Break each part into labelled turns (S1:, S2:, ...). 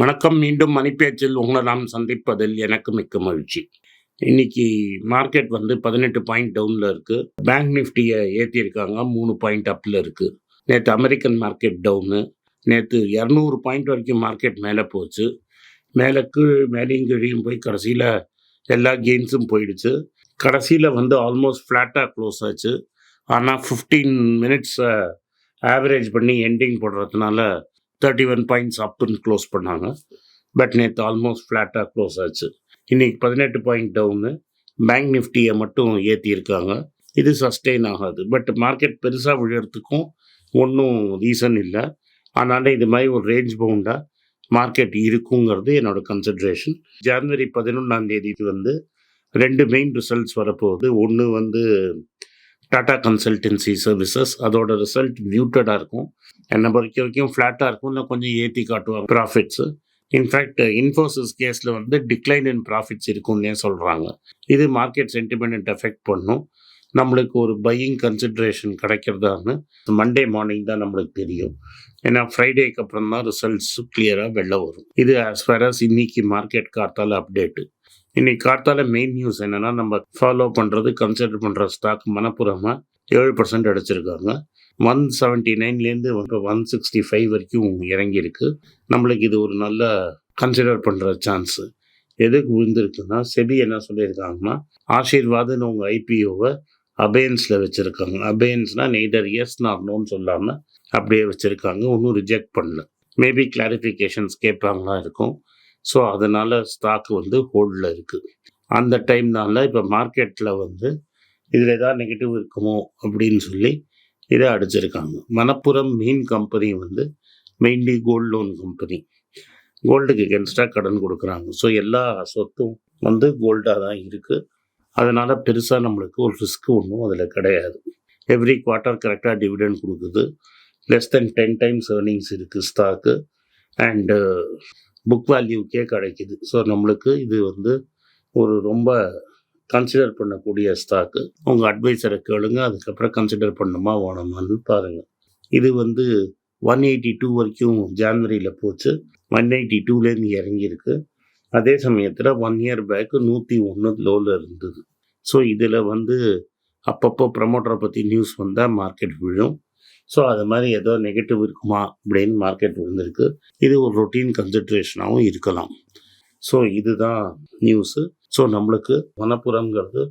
S1: வணக்கம். மீண்டும் மணிப்பேச்சில் உங்களை நாம் சந்திப்பதில் எனக்கு மிக்க மகிழ்ச்சி. இன்னைக்கு மார்க்கெட் வந்து பதினெட்டு பாயிண்ட் டவுனில் இருக்குது பேங்க் நிஃப்டியை ஏற்றியிருக்காங்க மூணு பாயிண்ட் அப்பில் இருக்குது நேற்று அமெரிக்கன் மார்க்கெட் டவுனு நேற்று இரநூறு பாயிண்ட் வரைக்கும் மார்க்கெட் மேலே போச்சு. மேலே கீழ் மேலேயும் கீழையும் போய் கடைசியில் எல்லா கெயின்ஸும் போயிடுச்சு. கடைசியில் வந்து ஆல்மோஸ்ட் ஃப்ளாட்டாக க்ளோஸ் ஆச்சு. ஆனால் ஃபிஃப்டீன் மினிட்ஸை ஆவரேஜ் பண்ணி எண்டிங் போடுறதுனால தேர்ட்டி ஒன் பாயிண்ட்ஸ் அப்புன்னு க்ளோஸ் பண்ணாங்க. பட் நேற்று ஆல்மோஸ்ட் ஃப்ளாட்டாக க்ளோஸ் ஆச்சு. இன்றைக்கி பதினெட்டு பாயிண்ட் டவுனு பேங்க் நிஃப்டியை மட்டும் ஏற்றியிருக்காங்க இது சஸ்டெயின் ஆகாது. பட் மார்க்கெட் பெருசாக விழுறதுக்கும் ஒன்றும் ரீசன் இல்லை. அதனால் இது மாதிரி ஒரு ரேஞ்ச் பவுண்டாக மார்க்கெட் இருக்குங்கிறது என்னோட கன்சிட்ரேஷன் ஜனவரி பதினொன்றாம் தேதி வந்து ரெண்டு மெயின் ரிசல்ட்ஸ் வரப்போகுது. ஒன்று வந்து டாடா கன்சல்டன்சி சர்வீசஸ் அதோட ரிசல்ட் மியூட்டடாக இருக்கும். என்னை பொறுத்த வரைக்கும் ஃப்ளாட்டாக இருக்கும். இன்னும் கொஞ்சம் ஏற்றி காட்டுவாங்க. ப்ராஃபிட்ஸு இன்ஃபேக்ட் இன்ஃபோசிஸ் கேஸில் வந்து டிக்ளைன் இன் ப்ராஃபிட்ஸ் இருக்கும்னே சொல்கிறாங்க இது மார்க்கெட் சென்டிமெண்ட் எஃபெக்ட் பண்ணும். நம்மளுக்கு ஒரு பையிங் கன்சிட்ரேஷன் கிடைக்கிறதான்னு மண்டே மார்னிங் தான் நம்மளுக்கு தெரியும். ஏன்னா ஃப்ரைடேக்கு அப்புறம் தான் ரிசல்ட்ஸ் கிளியராக வெளில வரும். இது ஆஸ் ஃபார் அஸ் இன்னைக்கு மார்க்கெட் கார்த்தால அப்டேட்டு இன்னைக்கு கார்த்தால மெயின் நியூஸ் என்னன்னா நம்ம ஃபாலோ பண்ணுறது கன்சிடர் பண்ணுற ஸ்டாக் மனப்புறமாக ஏழு பர்சன்ட் அடிச்சிருக்காங்க. ஒன் செவன்ட்டி நைன்லேருந்து ஒன் சிக்ஸ்டி ஃபைவ் வரைக்கும் இறங்கியிருக்கு. நம்மளுக்கு இது ஒரு நல்ல கன்சிடர் பண்ணுற சான்ஸு எதுக்கு விழுந்திருக்குன்னா செபி என்ன சொல்லியிருக்காங்கன்னா ஆசீர்வாதுன்னு உங்கள் ஐபிஓவை அபேன்ஸில் வச்சுருக்காங்க. அபேன்ஸ்னால் நெய்தர் எஸ் நார் நோன்னு சொல்லாமல் அப்படியே வச்சுருக்காங்க. ஒன்றும் ரிஜெக்ட் பண்ணல. மேபி கிளாரிஃபிகேஷன்ஸ் கேட்பாங்களா இருக்கும். ஸோ அதனால் ஸ்டாக் வந்து ஹோல்டில் இருக்குது அந்த டைம்னால இப்போ மார்க்கெட்டில் வந்து இதில் ஏதாவது நெகட்டிவ் இருக்குமோ அப்படின்னு சொல்லி இதை அடிச்சிருக்காங்க. மணப்புரம் மீன் கம்பெனி வந்து மெயின்லி கோல்டு லோன் கம்பெனி கோல்டுக்கு எகென்ஸ்டாக கடன் கொடுக்குறாங்க. ஸோ எல்லா சொத்தும் வந்து கோல்டாக தான் இருக்குது அதனால் பெருசாக நம்மளுக்கு ஒரு ரிஸ்க் ஒன்றும் அதில் கிடையாது. எவ்ரி குவார்ட்டர் கரெக்டாக டிவிடெண்ட் கொடுக்குது. Less than ten times earnings இருக்குது ஸ்டாக்கு அண்டு புக் வேல்யூக்கே கிடைக்குது ஸோ நம்மளுக்கு இது வந்து ஒரு ரொம்ப கன்சிடர் பண்ணக்கூடிய ஸ்டாக்கு உங்கள் அட்வைசரை கேளுங்க அதுக்கப்புறம் கன்சிடர் பண்ணுமா வேணுமான்னு பாருங்கள் இது வந்து ஒன் எயிட்டி டூ வரைக்கும் ஜான்வரியில் போச்சு. ஒன் எயிட்டி டூலேருந்து இறங்கியிருக்கு. அதே சமயத்தில் ஒன் இயர் பேக்கு நூற்றி ஒன்று லோவில் இருந்தது. ஸோ இதில் வந்து அப்பப்போ ப்ரமோட்டரை பற்றி நியூஸ் வந்தால் மார்க்கெட் விழும். ஸோ அது மாதிரி ஏதோ நெகட்டிவ் இருக்குமா அப்படின்னு மார்க்கெட் விழுந்திருக்கு இது ஒரு ரொட்டீன் கன்சிட்ரேஷனாகவும் இருக்கலாம். ஸோ இதுதான் நியூஸு ஸோ நம்மளுக்கு மனப்புறங்கிறது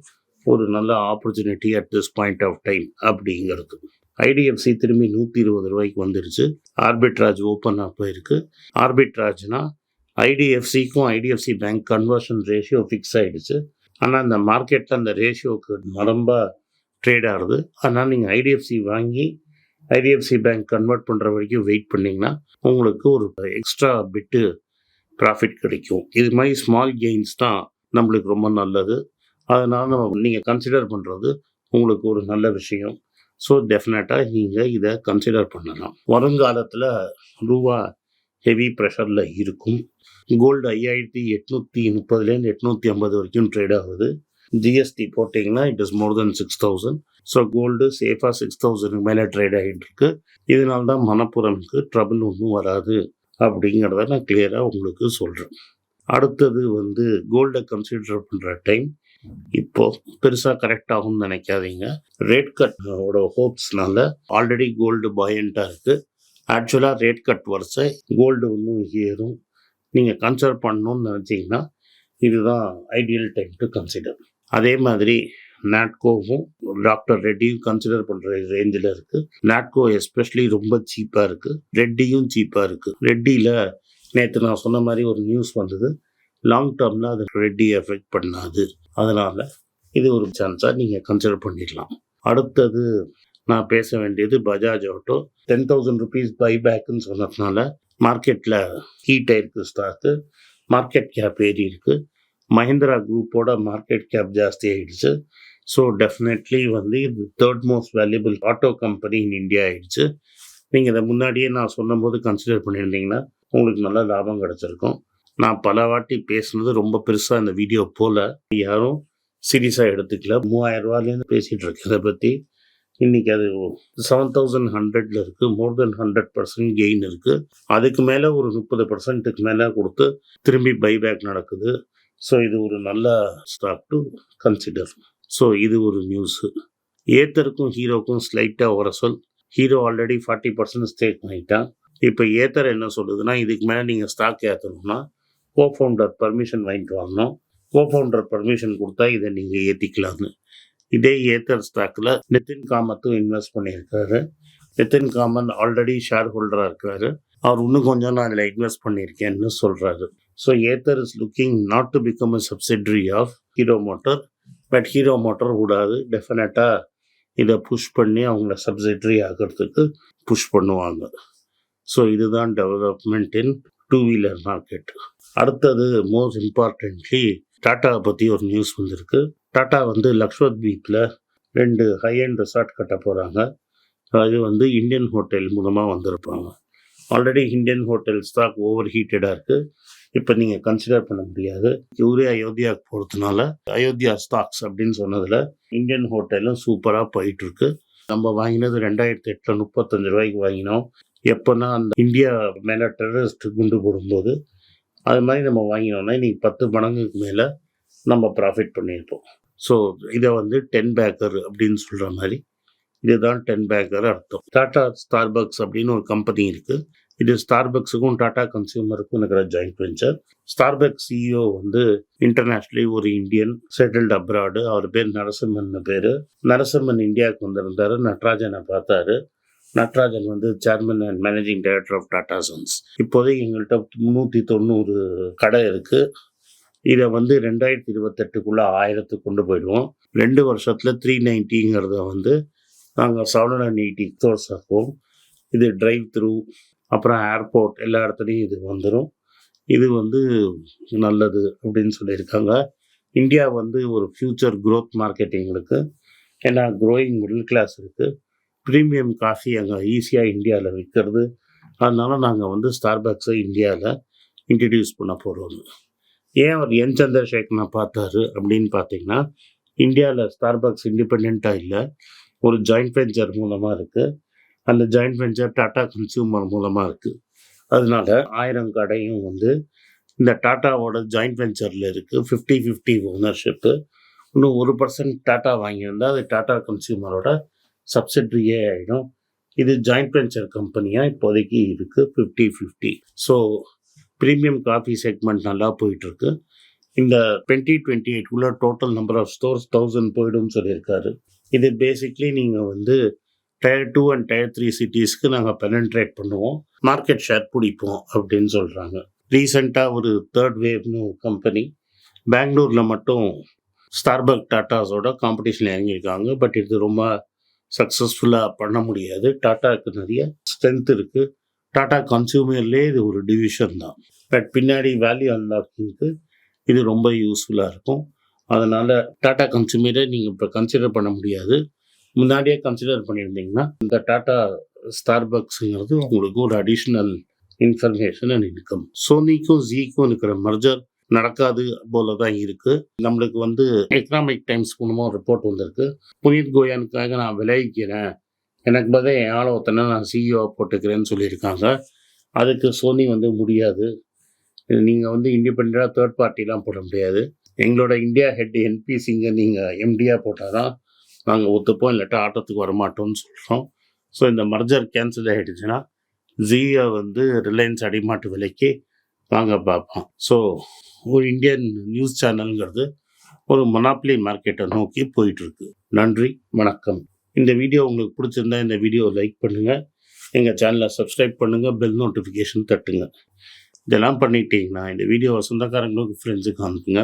S1: ஒரு நல்ல opportunity at this point of time அப்படிங்கிறது. ஐடிஎஃப்சி திரும்பி நூற்றி இருபது ரூபாய்க்கு வந்துருச்சு. ஆர்பிட்ராஜ் ஓப்பன் போயிருக்கு. ஆர்பிட்ராஜ்னா ஐடிஎஃப்சிக்கும் IDFC bank conversion ratio fix ஆகிடுச்சு ஆனால் அந்த மார்க்கெட்டில் அந்த ரேஷியோவுக்கு மரம்பாக ட்ரேட் ஆகுது. அதனால் நீங்கள் ஐடிஎஃப்சி வாங்கி ஐடிஎஃப்சி பேங்க் கன்வெர்ட் பண்ணுற வரைக்கும் வெயிட் பண்ணிங்கன்னா உங்களுக்கு ஒரு எக்ஸ்ட்ரா பிட்டு ப்ராஃபிட் கிடைக்கும். இது மாதிரி ஸ்மால் கெயின்ஸ் தான் நம்மளுக்கு ரொம்ப நல்லது. அதனால் நம்ம நீங்கள் கன்சிடர் பண்ணுறது உங்களுக்கு ஒரு நல்ல விஷயம். ஸோ டெஃபினட்டாக நீங்கள் இதை கன்சிடர் பண்ணலாம். வருங்காலத்தில் ரூபா ஹெவி ப்ரெஷரில் இருக்கும். கோல்டு ஐயாயிரத்தி எட்நூற்றி முப்பதுலேருந்து எட்நூற்றி ஐம்பது வரைக்கும் ட்ரேட் ஆகுது. ஜிஎஸ்டி போட்டிங்கன்னா it is more than six thousand so gold சேஃபாக சிக்ஸ் தௌசண்ட்க்கு மேலே ட்ரேட் ஆகிட்டு இருக்கு. இதனால தான் மனப்புறம்க்கு ட்ரபிள் ஒன்றும் வராது அப்படிங்கிறத நான் கிளியராக உங்களுக்கு சொல்கிறேன் அடுத்தது வந்து கோல்டை கன்சிடர் பண்ணுற டைம் இப்போ பெருசாக கரெக்ட் ஆகும்னு நினைக்காதீங்க. ரேட் கட்டோட ஹோப்ஸ்னால ஆல்ரெடி கோல்டு பாயண்ட்டாக இருக்குது ஆக்சுவலாக ரேட் கட் வரிசை கோல்டு ஒன்றும் ஏறும். நீங்கள் கன்சிடர் பண்ணணும்னு நினச்சிங்கன்னா இதுதான் ஐடியல் டைம் டு கன்சிடர் அதே மாதிரி நாட்கோவும் டாக்டர் ரெட்டியும் கன்சிடர் பண்ணுற ரேஞ்சில் இருக்குது நாட்கோ எஸ்பெஷலி ரொம்ப சீப்பாக இருக்குது ரெட்டியும் சீப்பாக இருக்குது ரெட்டியில் நேற்று நான் சொன்ன மாதிரி ஒரு நியூஸ் வந்தது. லாங் டேர்மில் அது ரெட்டி எஃபெக்ட் பண்ணாது. அதனால் இது ஒரு சான்ஸாக நீங்கள் கன்சிடர் பண்ணிடலாம். அடுத்தது நான் பேச வேண்டியது Bajaj auto ten thousand rupees பைபேக்குன்னு சொன்னதுனால மார்க்கெட்டில் ஹீட் ஆயிருக்கு ஸ்டாக்கு மார்க்கெட் கேப் ஏறி இருக்குது மஹிந்திரா குரூப்போட மார்க்கெட் கேப் ஜாஸ்தி ஆகிடுச்சு ஸோ டெஃபினெட்லி வந்து இது third most valuable auto company in India ஆகிடுச்சு நீங்கள் இதை முன்னாடியே நான் சொன்னபோது கன்சிடர் பண்ணியிருந்தீங்கன்னா உங்களுக்கு நல்ல லாபம் கிடச்சிருக்கும். நான் பல வாட்டி பேசுனது ரொம்ப பெருசாக இந்த வீடியோ போல். யாரும் சீரியஸாக எடுத்துக்கல. மூவாயிரம் ரூபாயிலேருந்து பேசிகிட்டு இருக்கேன் இதை பற்றி இன்றைக்கி அது செவன் தௌசண்ட் ஹண்ட்ரடில் இருக்குது more than hundred percent gain இருக்குது அதுக்கு மேலே ஒரு முப்பது பர்சன்ட்டுக்கு மேலே கொடுத்து திரும்பி பைபேக் நடக்குது. ஸோ இது ஒரு நல்ல ஸ்டாக் டு கன்சிடர் ஸோ இது ஒரு நியூஸு ஏத்தருக்கும் ஹீரோக்கும் ஸ்லைட்டாக வர சொல். Hero already forty percent stake வாங்கிட்டான். இப்போ ஏத்தர் என்ன சொல்லுதுன்னா இதுக்கு மேலே நீங்கள் ஸ்டாக் ஏற்றணும்னா கோ ஃபவுண்டர் பர்மிஷன் வாங்கிட்டு வாங்கணும். கோ ஃபவுண்டர் பர்மிஷன் கொடுத்தா இதை நீங்கள் ஏற்றிக்கலாம்னு இதே ஏத்தர் ஸ்டாக்கில் நிதின் காமத்தும் இன்வெஸ்ட் பண்ணியிருக்காரு. நிதின் காமன் ஆல்ரெடி ஷேர் ஹோல்டராக இருக்கிறாரு அவர் இன்னும் கொஞ்சம் நான் அதில் இன்வெஸ்ட் பண்ணியிருக்கேன்னு சொல்கிறாரு so Ather is looking not to become a subsidiary of Hero motor but Hero motor கூடாது. டெஃபினட்டாக இதை புஷ் பண்ணி அவங்கள சப்சிடரி ஆகிறதுக்கு புஷ் பண்ணுவாங்க. ஸோ இதுதான் development in two wheeler market அடுத்தது மோஸ்ட் இம்பார்ட்டன்ட்லி டாட்டாவை பற்றி ஒரு நியூஸ் வந்திருக்கு. டாட்டா வந்து லக்ஷ்வத்வீப்பில் ரெண்டு ஹை அண்ட் ரிசார்ட் கட்ட போகிறாங்க அது வந்து இந்தியன் ஹோட்டல் மூலமாக வந்திருப்பாங்க. Already Indian hotel stock over ஹீட்டடாக இருக்குது இப்போ நீங்கள் கன்சிடர் பண்ண முடியாது. இவரே அயோத்தியாவுக்கு போகிறதுனால அயோத்தியா ஸ்டாக்ஸ் அப்படின்னு சொன்னதில் இந்தியன் ஹோட்டலும் சூப்பராக போயிட்டுருக்கு. நம்ம வாங்கினது ரெண்டாயிரத்தி எட்டில் முப்பத்தஞ்சு ரூபாய்க்கு வாங்கினோம். எப்போனா அந்த இந்தியா மேலே டெரரிஸ்ட் குண்டு போடும்போது அது மாதிரி நம்ம வாங்கினோம்னா இன்னைக்கு பத்து மடங்குக்கு மேலே நம்ம ப்ராஃபிட் பண்ணியிருப்போம். ஸோ இதை வந்து டென் பேக்கர் அப்படின்னு சொல்கிற மாதிரி இதுதான் டென் பேக்கர் அர்த்தம். டாடா ஸ்டார்பக்ஸ் அப்படின்னு ஒரு கம்பெனி இருக்குது இது ஸ்டார்பக்ஸுக்கும் டாடா கன்சியூமருக்கும் இருக்கிற ஜாயிண்ட் வெஞ்சர் ஸ்டார்பக்ஸ் சிஇஓ வந்து இன்டர்நேஷ்னலி ஒரு இந்தியன் செட்டில்டு அப்ராடு அவர் பேர் நரசிம்மன் பேர். நரசிம்மன் இந்தியாவுக்கு வந்திருந்தார். நட்ராஜனை பார்த்தாரு. நட்ராஜன் வந்து chairman and managing director of Tata sons இப்போதைக்கு எங்கள்கிட்ட முந்நூற்றி தொண்ணூறு கடை இருக்குது இதை வந்து ரெண்டாயிரத்தி இருபத்தெட்டுக்குள்ளே ஆயிரத்துக்கு கொண்டு போயிடுவோம். ரெண்டு வருஷத்தில் த்ரீ நைன்ட்டிங்கிறத வந்து நாங்கள் செவன் அண்ட் எயிட்டி க்ரோர்ஸ் ஆக்குவோம் இது ட்ரைவ் த்ரூ அப்புறம் ஏர்போர்ட் எல்லா இடத்துலையும் இது வந்துடும் இது வந்து நல்லது அப்படின்னு சொல்லியிருக்காங்க. இந்தியா வந்து ஒரு ஃப்யூச்சர் க்ரோத் மார்க்கெட்டிங்களுக்கு ஏன்னா க்ரோயிங் மிடில் கிளாஸ் இருக்குது ப்ரீமியம் காஃபி அங்கே ஈஸியாக இந்தியாவில் விற்கிறது. அதனால் நாங்கள் வந்து ஸ்டார்பாக்ஸை இந்தியாவில் இன்ட்ரடியூஸ் பண்ண போகிறோம் ஏன் அவர் என் சந்திரசேகரனை பார்த்தாரு அப்படின்னு பார்த்தீங்கன்னா இந்தியாவில் ஸ்டார்பாக்ஸ் இண்டிபெண்ட்டாக இல்லை. ஒரு ஜாயிண்ட் வெஞ்சர் மூலமாக இருக்குது அந்த ஜாயிண்ட் வெஞ்சர் டாட்டா கன்சியூமர் மூலமாக இருக்குது அதனால ஆயிரம் கடையும் வந்து இந்த டாட்டாவோட ஜாயிண்ட் வெஞ்சரில் இருக்குது ஃபிஃப்டி ஃபிஃப்டி ஓனர்ஷிப்பு இன்னும் ஒரு பர்சன்ட் டாட்டா வாங்கியிருந்தால் அது டாட்டா கன்சியூமரோட சப்சிட்ரியே ஆகிடும் இது ஜாயிண்ட் வெஞ்சர் கம்பெனியாக இப்போதைக்கு இருக்குது fifty fifty so premium coffee segment நல்லா போயிட்டுருக்கு. இந்த twenty twenty எயிட்குள்ளே total number of stores thousand போயிடும்னு சொல்லியிருக்காரு. இது பேசிக்லி நீங்கள் வந்து tier two and tier three சிட்டிஸ்க்கு நாங்கள் பெனன்ட்ரேட் பண்ணுவோம். மார்க்கெட் ஷேர் பிடிப்போம் அப்படின்னு சொல்கிறாங்க ரீசெண்டாக ஒரு தேர்ட் வேவ்னு கம்பெனி பெங்களூரில் மட்டும் ஸ்டார்பக் டாட்டாஸோட காம்படிஷன் இறங்கியிருக்காங்க. பட் இது ரொம்ப சக்ஸஸ்ஃபுல்லாக பண்ண முடியாது. டாட்டாவுக்கு நிறைய ஸ்ட்ரென்த் இருக்குது டாட்டா கன்சியூமர்லேயே இது ஒரு டிவிஷன் தான். பட் பின்னாடி வேல்யூ அன்லாக்கிங்க்கு இது ரொம்ப யூஸ்ஃபுல்லாக இருக்கும். அதனால் டாடா கன்சியூமரை நீங்கள் இப்போ கன்சிடர் பண்ண முடியாது. முன்னாடியே கன்சிடர் பண்ணியிருந்தீங்கன்னா இந்த டாடா ஸ்டார்பக்ஸுங்கிறது உங்களுக்கு ஒரு அடிஷ்னல் இன்ஃபர்மேஷன் அண்ட் இன்கம் சோனிக்கும் ஜீக்கும் இருக்கிற மர்ஜர் நடக்காது போல தான் இருக்குது நம்மளுக்கு வந்து எக்கனாமிக் டைம்ஸ் மூலமாக ரிப்போர்ட் வந்திருக்கு. புனித் கோயானுக்காக நான் விளைவிக்கிறேன். எனக்கு பதில் என் ஆளை ஒருத்தனை நான் சிஇஓ போட்டுக்கிறேன்னு சொல்லியிருக்காங்க. அதுக்கு சோனி வந்து முடியாது. நீங்கள் வந்து இண்டிபெண்ட்டாக தேர்ட் பார்ட்டிலாம் போட முடியாது. எங்களோட இந்தியா ஹெட் என்பி சிங்கை நீங்கள் எம்டியாக போட்டால் தான் நாங்கள் ஒத்துப்போம் இல்லாட்டா ஆட்டத்துக்கு வரமாட்டோம்னு சொல்கிறோம் ஸோ இந்த மர்ஜர் கேன்சல் ஆகிடுச்சுன்னா ஜியை வந்து ரிலையன்ஸ் அடிமாட்டு விலைக்கு நாங்கள் பார்ப்போம். ஸோ ஒரு இந்தியன் நியூஸ் சேனலுங்கிறது ஒரு மொனாப்ளி மார்க்கெட்டை நோக்கி போயிட்டுருக்கு. நன்றி வணக்கம். இந்த வீடியோ உங்களுக்கு பிடிச்சிருந்தா இந்த வீடியோ லைக் பண்ணுங்கள் எங்கள் சேனலை சப்ஸ்கிரைப் பண்ணுங்கள் பெல் நோட்டிஃபிகேஷன் தட்டுங்க. இதெல்லாம் பண்ணிட்டீங்கன்னா இந்த வீடியோவை சொந்தக்காரங்களுக்கு ஃப்ரெண்ட்ஸுக்கு அனுப்புங்க.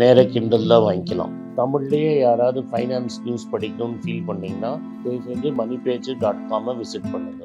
S1: நேர கிண்டலில் வாங்கிக்கலாம். தமிழ்லேயே யாராவது ஃபைனான்ஸ் நியூஸ் படிக்கணும்னு ஃபீல் பண்ணிங்கன்னா தயவு செஞ்சு மணி பேஜ் டாட் காமை விசிட் பண்ணுங்கள்